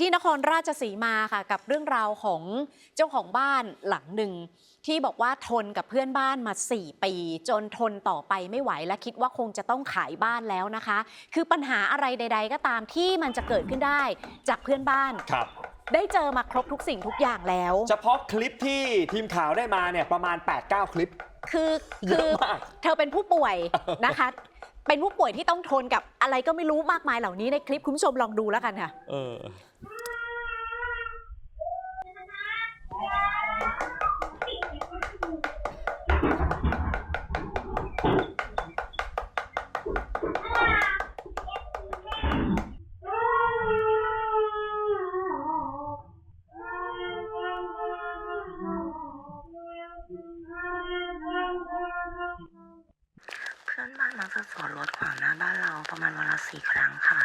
ที่นครราชสีมาค่ะ กับเรื่องราวของเจ้าของบ้านหลังหนึ่ง ที่บอกว่าทนกับเพื่อนบ้านมา 4 ปี จนทนต่อไปไม่ไหวและคิดว่าคงจะต้องขายบ้านแล้วนะคะ คือปัญหาอะไรใด ๆ ก็ตามที่มันจะเกิดขึ้นได้จากเพื่อนบ้าน ครับ ได้เจอมาครบทุกสิ่งทุกอย่างแล้ว เฉพาะคลิปที่ทีมข่าวได้มาเนี่ยประมาณ 8-9 คลิป คือเยคือะอมาก เธอเป็นผู้ป่วยนะคะ เป็นผู้ป่วยที่ต้องทนกับอะไรก็ไม่รู้มากมายเหล่านี้ในคลิปคุณผู้ชมลองดูแล้วกันค่ะ เออ ขวางหน้าบ้านเราประมาณวันละสี่ครั้งค่ะ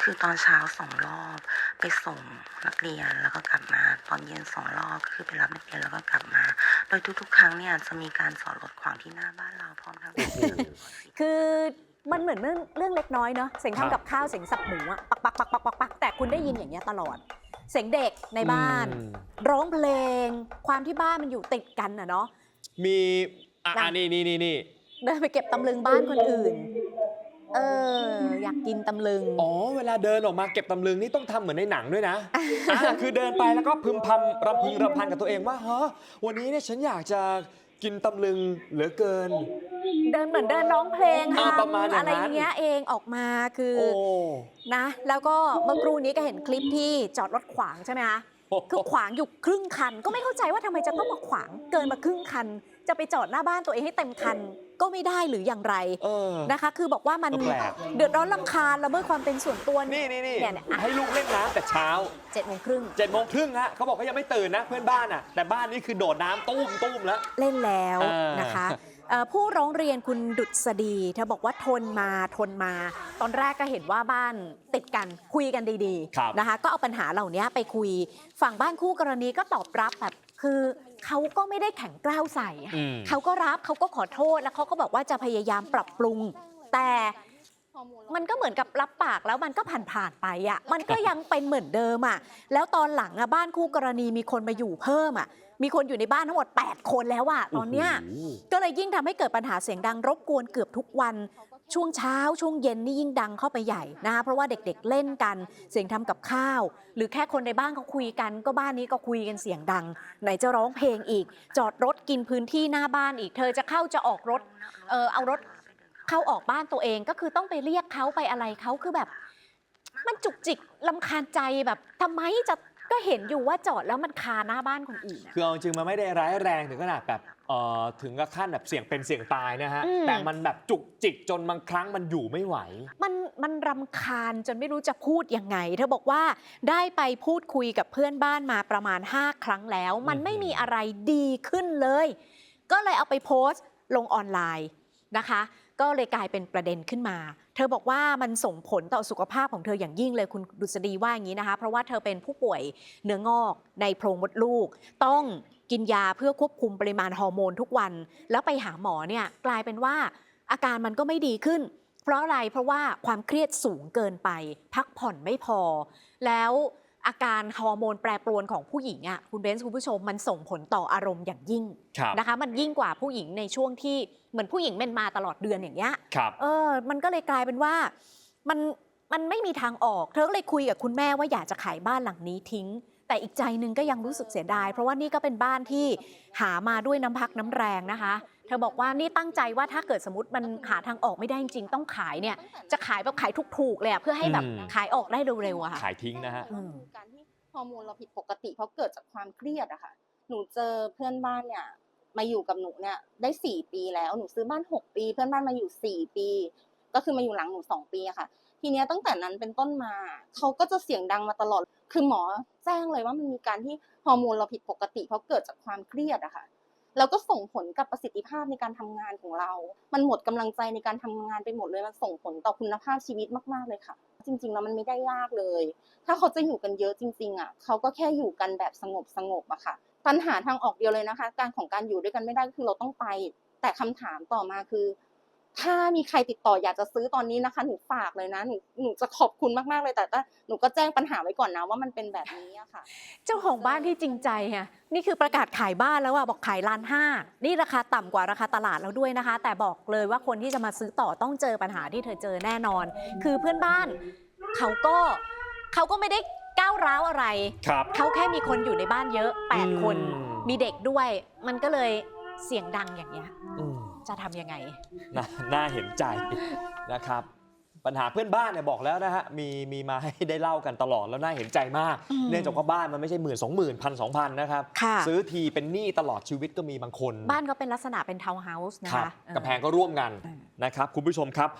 คือตอนเช้าสองรอบ ไปส่งนักเรียนแล้วก็กลับมา ตอนเย็นสองรอบก็คือไปรับนักเรียนแล้วก็กลับมา โดยทุก ๆ ครั้งเนี่ยจะมีการจอดรถขวางที่หน้าบ้านเราพร้อมทั้ง คือมันเหมือนเรื่องเรื่องเล็กน้อยเนาะเสียงครับทำกับข้าวเสียงสับหมูอะปักปักปักปักปักปักแต่คุณได้ยินอย่างเงี้ยตลอด เสียงเด็กในบ้าน อืม ร้องเพลง ความที่บ้านมันอยู่ติดกันอะเนาะ มี อะนะอะนี่นี่นี่นี่เดินไปเก็บตำลึงบ้านคนอื่น เออ อยากกินตำลึง อ๋อ เวลาเดินออกมาเก็บตำลึงนี่ต้องทำเหมือนในหนังด้วยนะอะคือเดินไปแล้วก็พึมพำรำพึงรำพันกับตัวเองว่าเฮ้อวันนี้เนี่ยฉันอยากจะกินตำลึงเหลือเกิน เดินเหมือนเดินร้องเพลงอ่าค่ะประมาณอย่างนั้น อะไรอย่างเงี้ยเองออกมาคือโอ้ นะ แล้วก็เมื่อครู่นี้ก็เห็นคลิปที่จอดรถขวางใช่ไหมคะ คือขวางอยู่ครึ่งคัน ก็ไม่เข้าใจว่าทำไมจะต้องมาขวางเกินมาครึ่งคัน จะไปจอดหน้าบ้านตัวเองให้เต็มคันก็ไม่ได้หรืออย่างไรเออ นะคะ คือบอกว่ามันก็แปลก เดือดร้อนลำคาญละเมิดความเป็นส่วนตัวนี่นี่นี่เนี่ยเนี่ยอะให้ลูกเล่นน้ำแต่เช้าเจ็ดโมงครึ่ง เจ็ดโมงครึ่งฮะเขาบอกเขายังไม่ตื่นนะเพื่อนบ้านอะ แต่บ้านนี่คือโดดน้ำตุ้มตุ้มแล้ว เล่นแล้วอ่าน นะคะเอ่อผู้ร้องเรียนคุณดุษฎีเธอบอกว่าทนมาทนมา ตอนแรกก็เห็นว่าบ้านติดกันคุยกันดีครับๆนะคะ ก็เอาปัญหาเหล่านี้ไปคุย ฝั่งบ้านคู่กรณีก็ตอบรับแบบคือ เขาก็ไม่ได้แข็งกร้าวใส่อะอืม เขาก็รับเขาก็ขอโทษแล้วเขาก็บอกว่าจะพยายามปรับปรุง แต่มันก็เหมือนกับรับปากแล้วมันก็ผ่านๆไปอะมันก็ยังเป็นเหมือนเดิมอะแล้วตอนหลังอะบ้านคู่กรณีมีคนมาอยู่เพิ่มอะมีคนอยู่ในบ้านทั้งหมด 8 คนแล้วอะตอนเนี้ยโอ้โหก็เลยยิ่งทำให้เกิดปัญหาเสียงดังรบกวนเกือบทุกวัน ช่วงเช้าช่วงเย็นนี่ยิ่งดังเข้าไปใหญ่นะคะเพราะว่าเด็กๆเล่นกันเสียงทำกับข้าว หรือแค่คนในบ้านเขาคุยกัน ก็บ้านนี้ก็คุยกันเสียงดัง ไหนจะร้องเพลงอีก จอดรถกินพื้นที่หน้าบ้านอีก เธอจะเข้าจะออกรถเออเอารถเข้าออกบ้านตัวเองก็คือต้องไปเรียกเขาไปอะไรเขาคือแบบ มันจุกจิกลำคาญใจแบบทำไมจะ ก็เห็นอยู่ว่าจอดแล้วมันคาหน้าบ้านคนอื่นอะ คือเอาจริงๆมันไม่ได้ร้ายแรงถึงขนาดแบบเอ่อถึงกับขั้นแบบเสี่ยงเป็นเสี่ยงตายนะฮะ อืม แต่มันแบบจุกจิกจนบางครั้งมันอยู่ไม่ไหว มันมันรำคาญจนไม่รู้จะพูดยังไง เธอบอกว่าได้ไปพูดคุยกับเพื่อนบ้านมาประมาณ 5 ครั้งแล้ว มันไม่มีอะไรดีขึ้นเลย ก็เลยเอาไปโพสต์ลงออนไลน์นะคะ ก็เลยกลายเป็นประเด็นขึ้นมาเธอบอกว่ามันส่งผลต่อสุขภาพของเธออย่างยิ่งเลยคุณดุษฎีว่าอย่างนี้นะคะ เพราะว่าเธอเป็นผู้ป่วยเนื้องอกในโพรงมดลูก ต้องกินยาเพื่อควบคุมปริมาณฮอร์โมนทุกวัน แล้วไปหาหมอเนี่ยกลายเป็นว่าอาการมันก็ไม่ดีขึ้น เพราะอะไรเพราะว่าความเครียดสูงเกินไป พักผ่อนไม่พอ แล้ว อาการฮอร์โมนแปรปรวนของผู้หญิงอะคุณเบนซ์คุณผู้ชมมันส่งผลต่ออารมณ์อย่างยิ่งครับนะคะ มันยิ่งกว่าผู้หญิงในช่วงที่เหมือนผู้หญิงเป็นมาตลอดเดือนอย่างเงี้ยครับเออ มันก็เลยกลายเป็นว่ามันมันไม่มีทางออก เธอก็เลยคุยกับคุณแม่ว่าอยากจะขายบ้านหลังนี้ทิ้ง แต่อีกใจหนึงก็ยังรู้สึกเสียดาย เพราะว่านี่ก็เป็นบ้านที่หามาด้วยน้ำพักน้ำแรงนะคะ เธอบอกว่านี่ตั้งใจว่าถ้าเกิดสมมติมันหาทางออกไม่ได้จริงๆต้องขายเนี่ย จะขายแบบขายถูกๆเลยอะเพื่อให้แบบอืม ขายออกได้เร็วๆอะค่ะ ขายทิ้งนะฮะ อืม การที่ฮอร์โมนเราผิดปกติ เพราะเกิดจากความเครียดอะค่ะ หนูเจอเพื่อนบ้านเนี่ย มาอยู่กับหนูเนี่ยได้สี่ปีแล้ว หนูซื้อบ้านหกปี เพื่อนบ้านมาอยู่สี่ปี ก็คือมาอยู่หลังหนูสองปีอะค่ะ ทีเนี้ยตั้งแต่นั้นเป็นต้นมาเขาก็จะเสียงดังมาตลอด คือหมอแจ้งเลยว่ามันมีการที่ฮอร์โมนเราผิดปกติ เพราะเกิดจากความเครียดอะค่ะแล้วก็ส่งผลกับประสิทธิภาพในการทำงานของเรา มันหมดกำลังใจในการทำงานไปหมดเลย มันส่งผลต่อคุณภาพชีวิตมาก ๆ เลยค่ะ จริง ๆ แล้วมันไม่ได้ยากเลย ถ้าเขาจะอยู่กันเยอะจริง ๆ อะ เขาก็แค่อยู่กันแบบสงบสงบๆอะค่ะ ปัญหาทางออกเดียวเลยนะคะ การของการอยู่ด้วยกันไม่ได้คือเราต้องไป แต่คำถามต่อมาคือ ถ้ามีใครติดต่ออยากจะซื้อตอนนี้นะคะ หนูฝากเลยนะหนูหนูจะขอบคุณมากๆเลยแต่ว่าหนูก็แจ้งปัญหาไว้ก่อนนะว่ามันเป็นแบบนี้อะค่ะ เจ้าของบ้านที่จริงใจค่ะนี่คือประกาศขายบ้านแล้วอะบอกขายล้านห้านี่ราคาต่ำกว่าราคาตลาดแล้วด้วยนะคะ แต่บอกเลยว่าคนที่จะมาซื้อต่อต้องเจอปัญหาที่เธอเจอแน่นอน คือเพื่อนบ้านเขาก็เขาก็ไม่ได้ก้าวร้าวอะไร ครับ เขาแค่มีคนอยู่ในบ้านเยอะ 8 คน อืม มีเด็กด้วย มันก็เลยเสียงดังอย่างเงี้ย อืม จะทำยังไงน่าน่าเห็นใจนะครับ ปัญหาเพื่อนบ้านเนี่ยบอกแล้วนะฮะมีมีมาให้ได้เล่ากันตลอดแล้วน่าเห็นใจมาก อืมเนื่องจากว่าบ้านมันไม่ใช่หมื่นสองหมื่นพันสองพันนะครับ ค่ะ ซื้อทีเป็นหนี้ตลอดชีวิตก็มีบางคนบ้านก็เป็นลักษณะเป็นทาวน์เฮาส์นะครัคะบกำแพงก็ร่วมกันอืมนะครับ คุณผู้ชมครับ